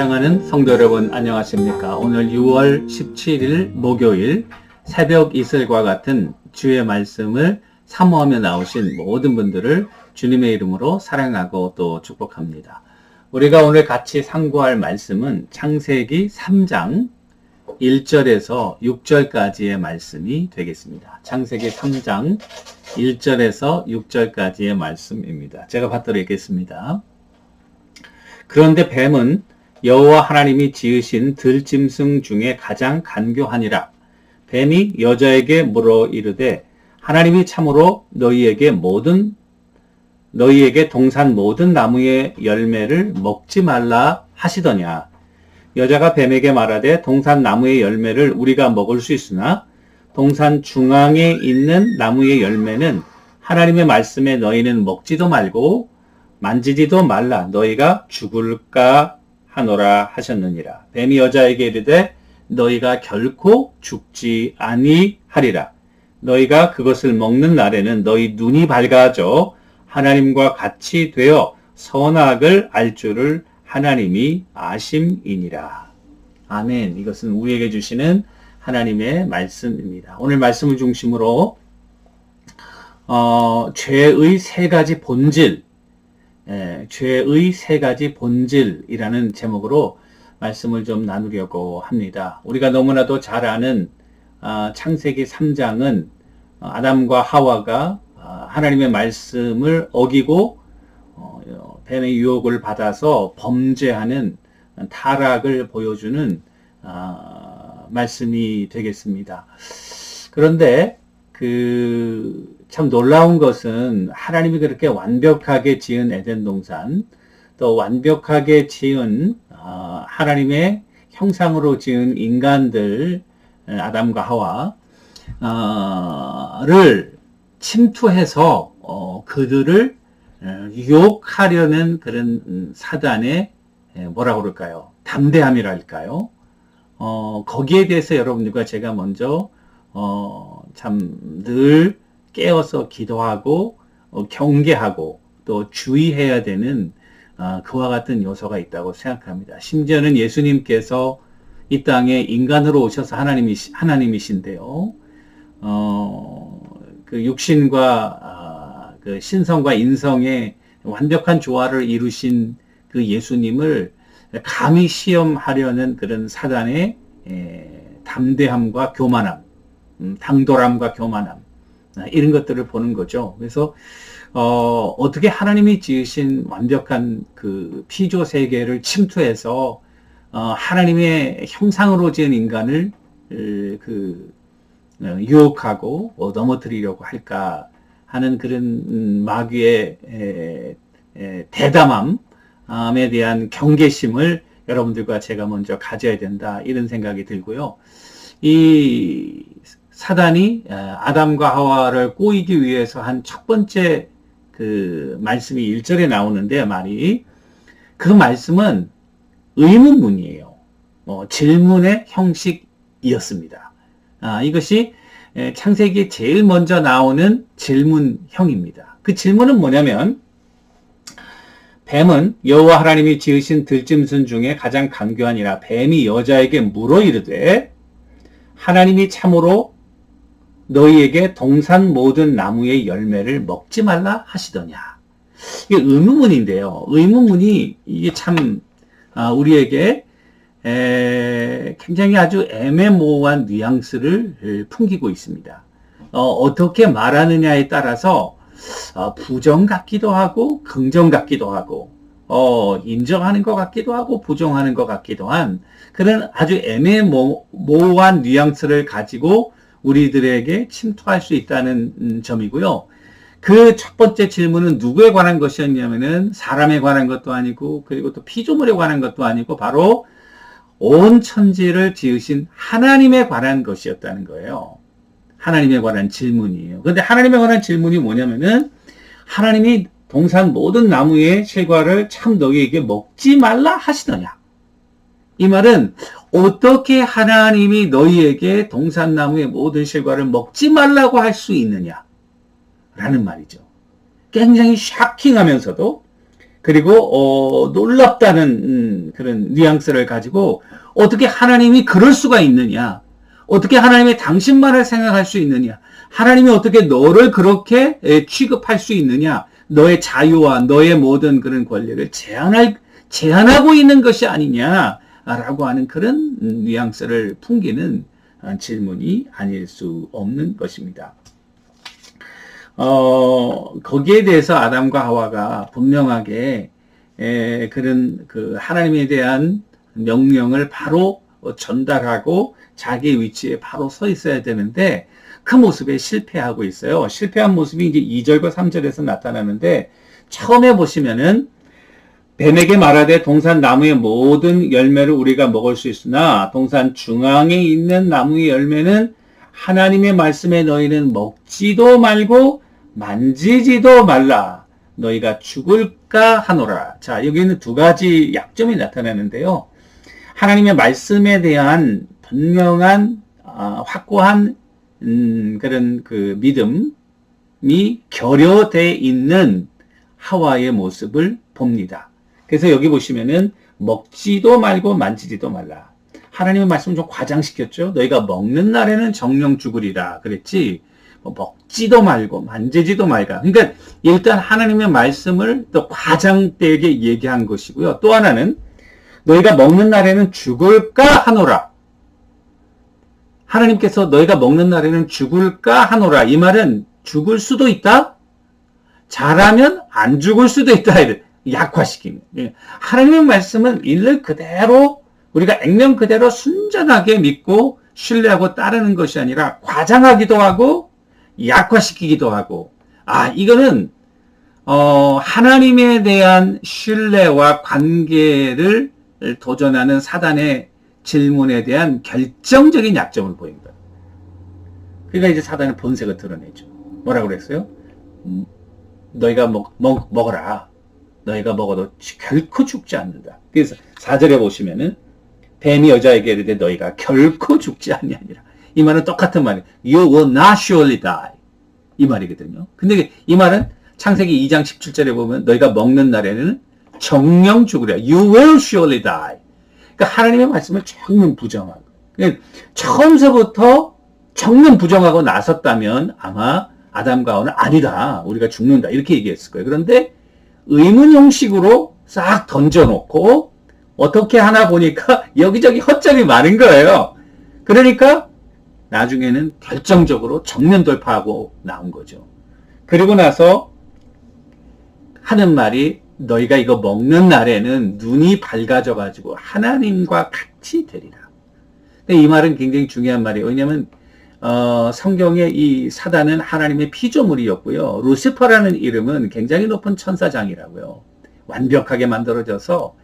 사랑하는 성도 여러분 안녕하십니까? 오늘 6월 17일 목요일 새벽 이슬과 같은 주의 말씀을 사모하며 나오신 모든 분들을 주님의 이름으로 사랑하고 또 축복합니다. 우리가 오늘 같이 상고할 말씀은 창세기 3장 1절에서 6절까지의 말씀이 되겠습니다. 창세기 3장 1절에서 6절까지의 말씀입니다. 제가 받들어 읽겠습니다. 그런데 뱀은 여호와 하나님이 지으신 들짐승 중에 가장 간교하니라. 뱀이 여자에게 물어 이르되 하나님이 참으로 너희에게 모든 너희에게 동산 모든 나무의 열매를 먹지 말라 하시더냐. 여자가 뱀에게 말하되 동산 나무의 열매를 우리가 먹을 수 있으나 동산 중앙에 있는 나무의 열매는 하나님의 말씀에 너희는 먹지도 말고 만지지도 말라 너희가 죽을까 하노라 하셨느니라. 뱀이 여자에게 이르되 너희가 결코 죽지 아니하리라. 너희가 그것을 먹는 날에는 너희 눈이 밝아져 하나님과 같이 되어 선악을 알 줄을 하나님이 아심이니라. 아멘. 이것은 우리에게 주시는 하나님의 말씀입니다. 오늘 말씀을 중심으로 어, 죄의 세 가지 본질, 예, 죄의 세 가지 본질이라는 제목으로 말씀을 좀 나누려고 합니다. 우리가 너무나도 잘 아는 아, 창세기 3장은 아담과 하와가 아, 하나님의 말씀을 어기고 어, 뱀의 유혹을 받아서 범죄하는 타락을 보여주는 아, 말씀이 되겠습니다. 그런데 그 참 놀라운 것은 하나님이 그렇게 완벽하게 지은 에덴 동산 또 완벽하게 지은 아, 하나님의 형상으로 지은 인간들 아담과 하와를 침투해서 어, 그들을 유혹하려는 그런 음, 사단의 뭐라 그럴까요? 담대함이랄까요? 어, 거기에 대해서 여러분들과 제가 먼저 어, 참늘 깨어서 기도하고 어, 경계하고 또 주의해야 되는 어, 그와 같은 요소가 있다고 생각합니다. 심지어는 예수님께서 이 땅에 인간으로 오셔서 하나님이 하나님이신데요. 어, 그 육신과 아, 그 신성과 인성의 완벽한 조화를 이루신 그 예수님을 감히 시험하려는 그런 사단의 에, 담대함과 교만함, 음, 당돌함과 교만함 아, 이런 것들을 보는 거죠. 그래서 어, 어떻게 하나님이 지으신 완벽한 그 피조 세계를 침투해서 어, 하나님의 형상으로 지은 인간을 그 어, 유혹하고 어, 넘어뜨리려고 할까 하는 그런 음, 마귀의 에, 에, 대담함에 대한 경계심을 여러분들과 제가 먼저 가져야 된다 이런 생각이 들고요. 이 사단이 아담과 하와를 꼬이기 위해서 한 첫 번째 그 말씀이 1절에 나오는데 말이 그 말씀은 의문문이에요. 어, 질문의 형식이었습니다. 아, 이것이 창세기 제일 먼저 나오는 질문형입니다. 그 질문은 뭐냐면 뱀은 여호와 하나님이 지으신 들짐승 중에 가장 강교하니라 뱀이 여자에게 물어 이르되 하나님이 참으로 너희에게 동산 모든 나무의 열매를 먹지 말라 하시더냐. 이게 의문문인데요. 의문문이 이게 참 아, 우리에게 굉장히 아주 애매모호한 뉘앙스를 풍기고 있습니다. 어, 떻게 말하느냐에 따라서 어, 부정 같기도 하고 긍정 같기도 하고 어, 인정하는 것 같기도 하고 부정하는 것 같기도 한 그런 아주 애매모호한 뉘앙스를 가지고 우리들에게 침투할 수 있다는 음, 점이고요. 그 첫 번째 질문은 누구에 관한 것이었냐면은 사람에 관한 것도 아니고 그리고 또 피조물에 관한 것도 아니고 바로 온 천지를 지으신 하나님에 관한 것이었다는 거예요. 하나님에 관한 질문이에요. 그런데 하나님에 관한 질문이 뭐냐면은 하나님이 동산 모든 나무의 실과를 참 너희에게 먹지 말라 하시더냐. 이 말은 어떻게 하나님이 너희에게 동산나무의 모든 실과를 먹지 말라고 할 수 있느냐? 라는 말이죠. 굉장히 샤킹하면서도 그리고 어, 놀랍다는 음, 그런 뉘앙스를 가지고 어떻게 하나님이 그럴 수가 있느냐? 어떻게 하나님이 당신만을 생각할 수 있느냐? 하나님이 어떻게 너를 그렇게 취급할 수 있느냐? 너의 자유와 너의 모든 그런 권리를 제한할 제한하고 있는 것이 아니냐 라고 하는 그런 뉘앙스를 풍기는 질문이 아닐 수 없는 것입니다. 어, 거기에 대해서 아담과 하와가 분명하게 에, 그런 그 하나님에 대한 명령을 바로 전달하고 자기 위치에 바로 서 있어야 되는데 그 모습에 실패하고 있어요. 실패한 모습이 이제 2절과 3절에서 나타나는데 처음에 보시면은 뱀에게 말하되 동산 나무의 모든 열매를 우리가 먹을 수 있으나 동산 중앙에 있는 나무의 열매는 하나님의 말씀에 너희는 먹지도 말고 만지지도 말라. 너희가 죽을까 하노라. 자, 여기는 두 가지 약점이 나타나는데요. 하나님의 말씀에 대한 분명한 어, 확고한 음, 그런 그 믿음이 결여돼 있는 하와의 모습을 봅니다. 그래서 여기 보시면은 먹지도 말고 만지지도 말라. 하나님의 말씀 좀 과장시켰죠. 너희가 먹는 날에는 정령 죽으리라 그랬지. 뭐 먹지도 말고 만지지도 말까. 그러니까 일단 하나님의 말씀을 또 과장되게 얘기한 것이고요. 또 하나는 너희가 먹는 날에는 죽을까 하노라. 하나님께서 너희가 먹는 날에는 죽을까 하노라. 이 말은 죽을 수도 있다. 잘하면 안 죽을 수도 있다. 약화시키는. 예. 하나님의 말씀은 일을 그대로 우리가 액면 그대로 순전하게 믿고 신뢰하고 따르는 것이 아니라 과장하기도 하고 약화시키기도 하고, 아, 이거는, 어, 하나님에 대한 신뢰와 관계를 도전하는 사단의 질문에 대한 결정적인 약점을 보입니다. 그러니까 이제 사단의 본색을 드러내죠. 뭐라고 그랬어요? 음, 너희가 먹, 먹, 먹어라. 너희가 먹어도 결코 죽지 않는다. 그래서 4절에 보시면은 뱀이 여자에게 이르되 너희가 결코 죽지 않냐니라. 이 말은 똑같은 말이에요. You will not surely die. 이 말이거든요. 근데 이 말은 창세기 2장 17절에 보면 너희가 먹는 날에는 정령 죽으랴. You will surely die. 그러니까 하나님의 말씀을 정면 부정하고. 그러니까 처음서부터 정면 부정하고 나섰다면 아마 아담과 하와는 아니다. 우리가 죽는다. 이렇게 얘기했을 거예요. 그런데 의문 형식으로 싹 던져놓고 어떻게 하나 보니까 여기저기 헛점이 많은 거예요. 그러니까 나중에는 결정적으로 정면 돌파하고 나온 거죠. 그리고 나서 하는 말이 너희가 이거 먹는 날에는 눈이 밝아져 가지고 하나님과 같이 되리라. 이 말은 굉장히 중요한 말이에요. 왜냐하면 어, 성경의 이 사단은 하나님의 피조물이었고요. 루시퍼라는 이름은 굉장히 높은 천사장이라고요. 완벽하게 만들어져서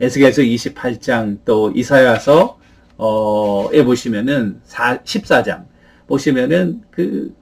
에스겔서 28장 또 이사야서 어에 보시면은 4, 14장 보시면은 그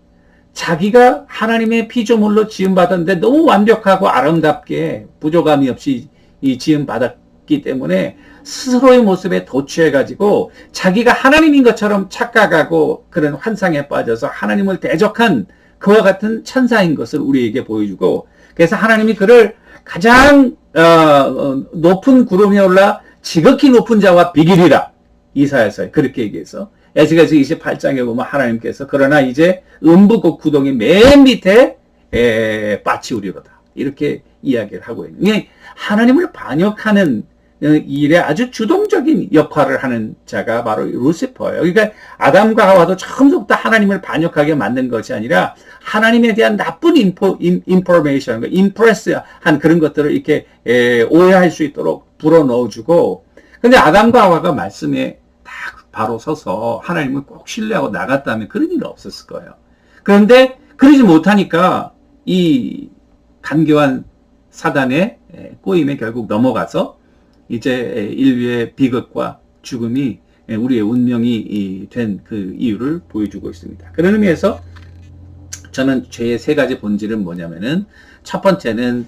자기가 하나님의 피조물로 지음 받았는데 너무 완벽하고 아름답게 부족함이 없이 이 지음 받았 기 때문에 스스로의 모습에 도취해가지고 자기가 하나님인 것처럼 착각하고 그런 환상에 빠져서 하나님을 대적한 그와 같은 천사인 것을 우리에게 보여주고 그래서 하나님이 그를 가장 어, 어 높은 구름에 올라 지극히 높은 자와 비길이라. 이사야서 그렇게 얘기해서 에스겔서 28장에 보면 하나님께서 그러나 이제 음부국 구덩이 맨 밑에 에, 빠치 우리로다. 이렇게 이야기를 하고 있는. 하나님을 반역하는 어, 일에 아주 주동적인 역할을 하는 자가 바로 루시퍼예요. 그러니까 아담과 하와도 처음부터 하나님을 반역하게 만든 것이 아니라 하나님에 대한 나쁜 인포, 인, 인포메이션, 인프레스한 그런 것들을 이렇게 에, 오해할 수 있도록 불어넣어주고 근데 아담과 하와가 말씀에 바로 서서 하나님을 꼭 신뢰하고 나갔다면 그런 일은 없었을 거예요. 그런데 그러지 못하니까 이 간교한 사단의 꼬임에 결국 넘어가서 이제 인류의 비극과 죽음이 우리의 운명이 된 그 이유를 보여주고 있습니다. 그런 의미에서 저는 죄의 세 가지 본질은 뭐냐면은 첫 번째는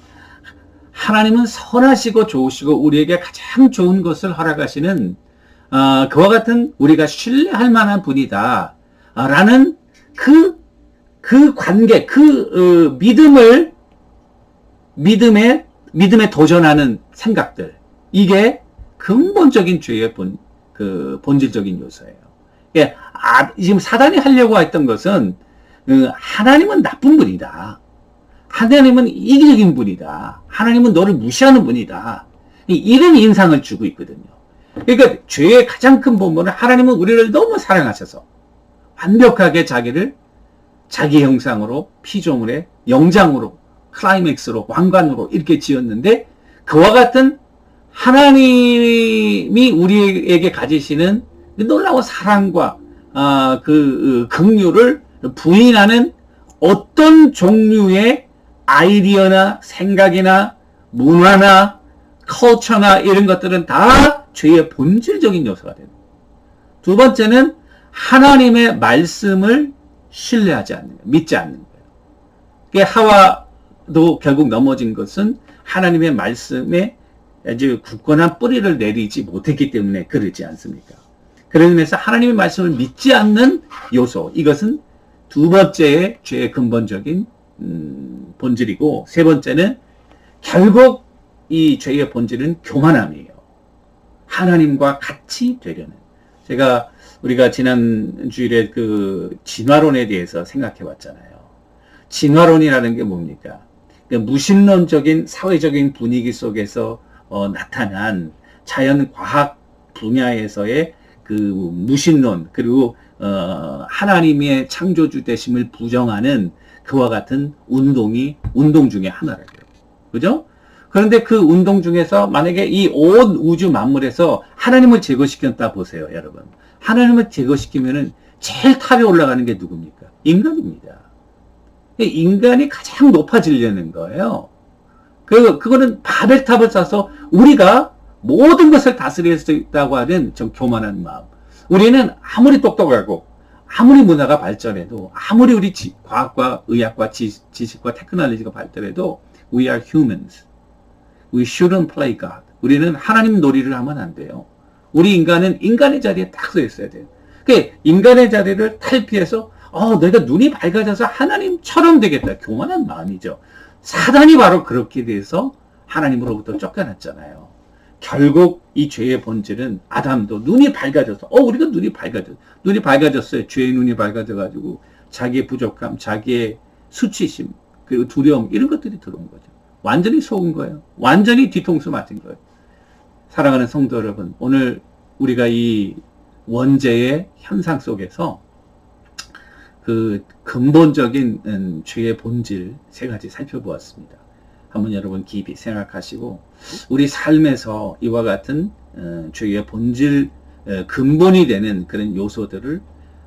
하나님은 선하시고 좋으시고 우리에게 가장 좋은 것을 허락하시는 어, 그와 같은 우리가 신뢰할 만한 분이다. 라는 그, 그 관계, 그, 어, 믿음을, 믿음의 믿음에 도전하는 생각들. 이게 근본적인 죄의 본, 그 본질적인 요소예요. 예, 아, 지금 사단이 하려고 했던 것은 그 하나님은 나쁜 분이다. 하나님은 이기적인 분이다. 하나님은 너를 무시하는 분이다. 이런 인상을 주고 있거든요. 그러니까 죄의 가장 큰 본문은 하나님은 우리를 너무 사랑하셔서 완벽하게 자기를 자기 형상으로 피조물의 영장으로 클라이맥스로 왕관으로 이렇게 지었는데 그와 같은 하나님이 우리에게 가지시는 놀라운 사랑과 아, 그 긍휼을 부인하는 어떤 종류의 아이디어나 생각이나 문화나 컬처나 이런 것들은 다 죄의 본질적인 요소가 됩니다. 두 번째는 하나님의 말씀을 신뢰하지 않는 거예요. 믿지 않는 거예요. 하와도 결국 넘어진 것은 하나님의 말씀에 아주 굳건한 뿌리를 내리지 못했기 때문에 그러지 않습니까? 그러면서 하나님의 말씀을 믿지 않는 요소, 이것은 두 번째의 죄의 근본적인 음, 본질이고 세 번째는 결국 이 죄의 본질은 교만함이에요. 하나님과 같이 되려는. 제가 우리가 지난 주일에 그 진화론에 대해서 생각해 봤잖아요. 진화론이라는 게 뭡니까? 그 무신론적인 사회적인 분위기 속에서 어, 나타난 자연 과학 분야에서의 그 무신론 그리고 어, 하나님의 창조주 되심을 부정하는 그와 같은 운동이 운동 중에 하나라고요. 그죠? 그런데 그 운동 중에서 만약에 이 온 우주 만물에서 하나님을 제거시켰다 보세요, 여러분. 하나님을 제거시키면은 제일 탑에 올라가는 게 누굽니까? 인간입니다. 인간이 가장 높아지려는 거예요. 그, 그거는 바벨탑을 쌓아서 우리가 모든 것을 다스릴 수 있다고 하는 좀 교만한 마음. 우리는 아무리 똑똑하고, 아무리 문화가 발전해도, 아무리 우리 지, 과학과 의학과 지, 지식과 테크놀로지가 발달해도, we are humans. We shouldn't play God. 우리는 하나님 놀이를 하면 안 돼요. 우리 인간은 인간의 자리에 딱 서 있어야 돼요. 그 인간의 자리를 탈피해서 어, 내가 눈이 밝아져서 하나님처럼 되겠다. 교만한 마음이죠. 사단이 바로 그렇게 돼서 하나님으로부터 쫓겨났잖아요. 결국 이 죄의 본질은 아담도 눈이 밝아져서 어 우리가 눈이 밝아져 눈이 밝아졌어요. 죄의 눈이 밝아져 가지고 자기의 부족함, 자기의 수치심 그리고 두려움 이런 것들이 들어온 거죠. 완전히 속은 거예요. 완전히 뒤통수 맞은 거예요. 사랑하는 성도 여러분, 오늘 우리가 이 원죄의 현상 속에서 그 근본적인 음, 죄의 본질 세 가지 살펴보았습니다. 한번 여러분 깊이 생각하시고 우리 삶에서 이와 같은 어, 죄의 본질 어, 근본이 되는 그런 요소들을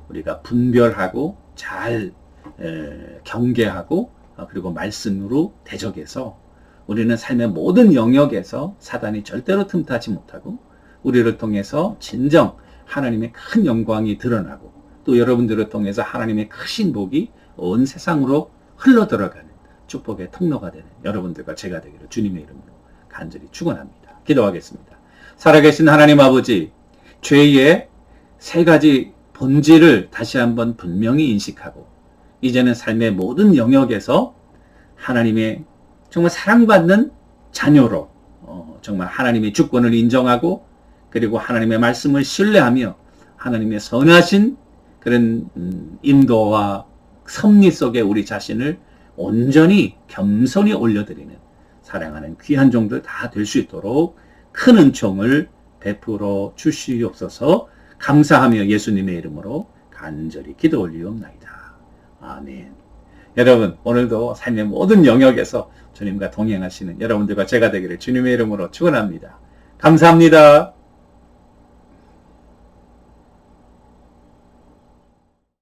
우리가 분별하고 잘 경계하고 어, 그리고 말씀으로 대적해서 우리는 삶의 모든 영역에서 사단이 절대로 틈타지 못하고 우리를 통해서 진정 하나님의 큰 영광이 드러나고 또 여러분들을 통해서 하나님의 크신 복이 온 세상으로 흘러 들어가는 축복의 통로가 되는 여러분들과 제가 되기를 주님의 이름으로 간절히 축원합니다. 기도하겠습니다. 살아계신 하나님 아버지, 죄의 세 가지 본질을 다시 한번 분명히 인식하고 이제는 삶의 모든 영역에서 하나님의 정말 사랑받는 자녀로 어, 정말 하나님의 주권을 인정하고 그리고 하나님의 말씀을 신뢰하며 하나님의 선하신 그런 음, 인도와 섭리 속에 우리 자신을 온전히 겸손히 올려드리는 사랑하는 귀한 종들 다 될 수 있도록 큰 은총을 베풀어 주시옵소서 감사하며 예수님의 이름으로 간절히 기도 올리옵나이다. 아멘. 여러분 오늘도 삶의 모든 영역에서 주님과 동행하시는 여러분들과 제가 되기를 주님의 이름으로 축원합니다. 감사합니다.